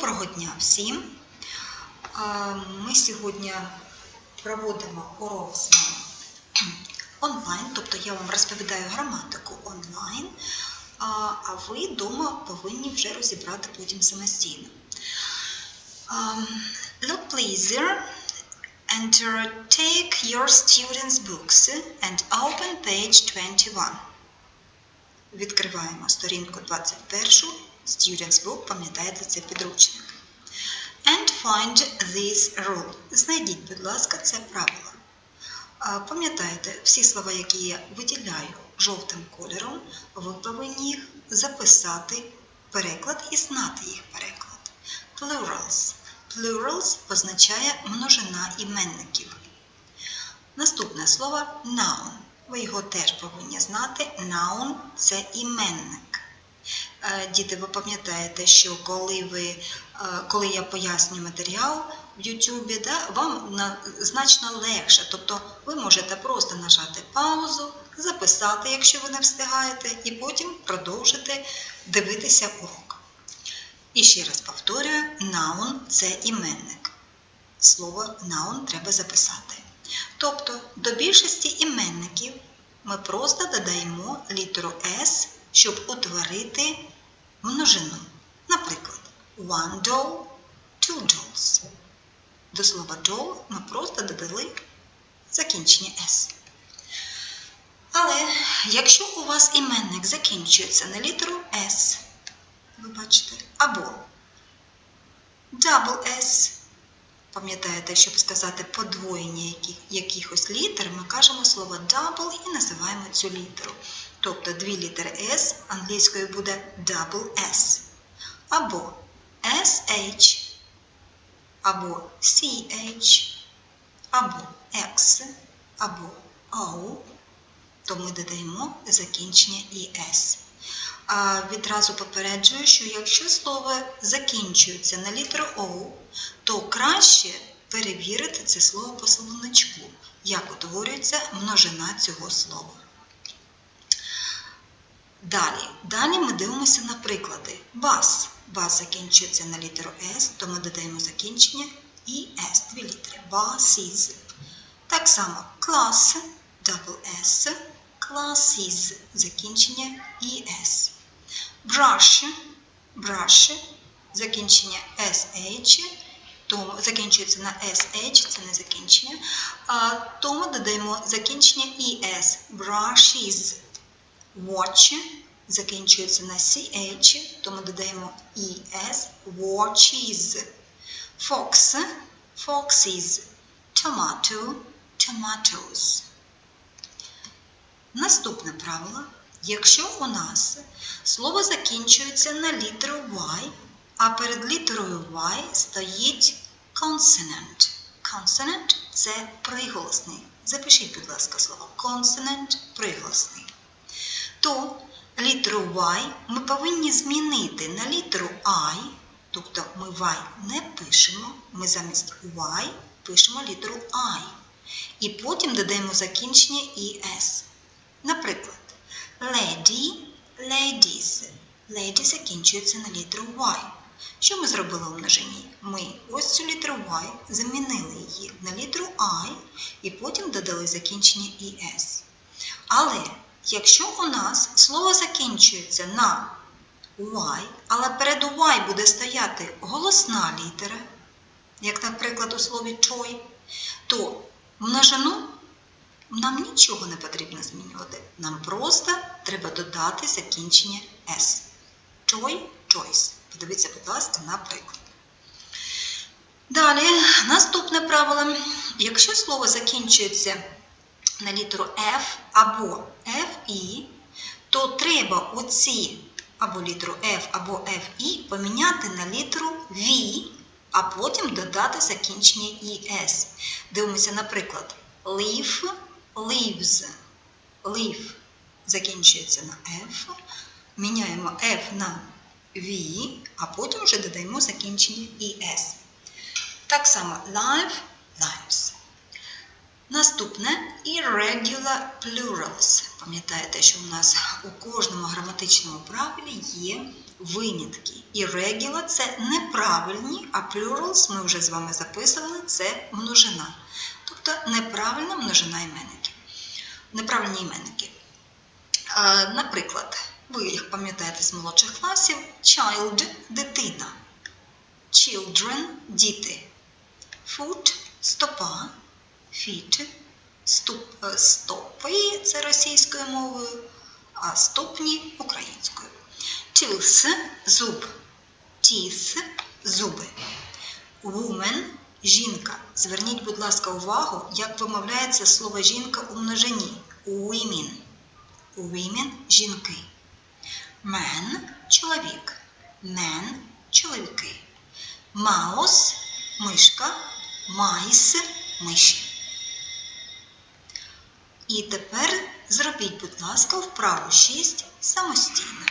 Доброго дня всім! Ми сьогодні проводимо урок з вами онлайн, тобто я вам розповідаю граматику онлайн, а ви вдома повинні вже розібрати потім самостійно. Look, please, and take your students' books and open page 21. Відкриваємо сторінку 21. Students Book, пам'ятаєте, це підручник. And find this rule. Знайдіть, будь ласка, це правило. А, Пам'ятаєте, всі слова, які я виділяю жовтим кольором, ви повинні їх записати переклад і знати їх переклад. Plurals. Plurals означає множина іменників. Наступне слово noun. Ви його теж повинні знати. Noun – це іменник. Е, Діти, ви пам'ятаєте, що коли, ви, е, коли я пояснюю матеріал в YouTube, да, вам значно легше. Тобто ви можете просто нажати паузу, записати, якщо ви не встигаєте, і потім продовжити дивитися урок. І ще раз повторюю, noun – це іменник. Слово noun треба записати. Тобто до більшості іменників ми просто додаємо літеру S, щоб утворити множину. Наприклад, one doll, two dolls. До слова doll ми просто додали закінчення S. Але якщо у вас іменник закінчується на літеру S, ви бачите, або double S, Пам'ятаєте, щоб сказати подвоєння яких, якихось літер, ми кажемо слово double і називаємо цю літеру. Тобто дві літери S англійською буде double S. Або SH, або CH, або X, або O, то ми додаємо закінчення ES. А відразу попереджую, що якщо слово закінчується на літеру O, то краще перевірити це слово по словничку, як утворюється множина цього слова. Далі, далі ми дивимося на приклади. Бас. Бас закінчується на літеру S, то ми додаємо закінчення і S, дві літери. Басіз. Так само клас, double S, classes, закінчення ES. Brush, brush, закінчення SH, тому закінчується на SH, це не закінчення, а, тому додаємо закінчення ES, brushes, watch, закінчується на CH, тому додаємо ES, watches, fox, foxes, tomato, tomatoes. Наступне правило. Якщо у нас слово закінчується на літеру Y, а перед літерою Y стоїть consonant. Consonant – це приголосний. Запишіть, будь ласка, слово consonant – приголосний. То літеру Y ми повинні змінити на літеру I, тобто ми Y не пишемо, ми замість Y пишемо літеру I. І потім додаємо закінчення ES. Наприклад, lady, ladies. Lady закінчується на літеру Y. Що ми зробили у множині? Ми ось цю літеру Y замінили її на літеру I і потім додали закінчення ES. Але якщо у нас слово закінчується на Y, але перед Y буде стояти голосна літера, як, наприклад, у слові toy, то множину нам нічого не потрібно змінювати. Нам просто треба додати закінчення S. Toy, choice. Подивіться, будь ласка, на приклад. Далі, наступне правило. Якщо слово закінчується на літеру F або FE, то треба оці або літеру F або FE поміняти на літеру V, а потім додати закінчення ES. Дивимося, наприклад, leaf, leaves. Leaf закінчується на F. Міняємо F на V, а потім вже додаємо закінчення ES. Так само live, lives. Наступне irregular plurals. Пам'ятаєте, що у нас у кожному граматичному правилі є винятки. Irregular – це неправильні, а plurals ми вже з вами записували, це множина. Тобто неправильна множина іменників. Неправильні іменники. Е, Наприклад, ви їх пам'ятаєте з молодших класів: child – дитина, children – діти, foot – стопа, feet – ступ, е, стопи, це російською мовою, а ступні українською. Tooth – зуб, teeth – зуби. Woman – жінка. Зверніть, будь ласка, увагу, як вимовляється слово жінка у множині. Women. Women – жінки. Man – чоловік. Мен – чоловіки. Маус – мишка. Майс – миші. І тепер зробіть, будь ласка, вправу 6 самостійно.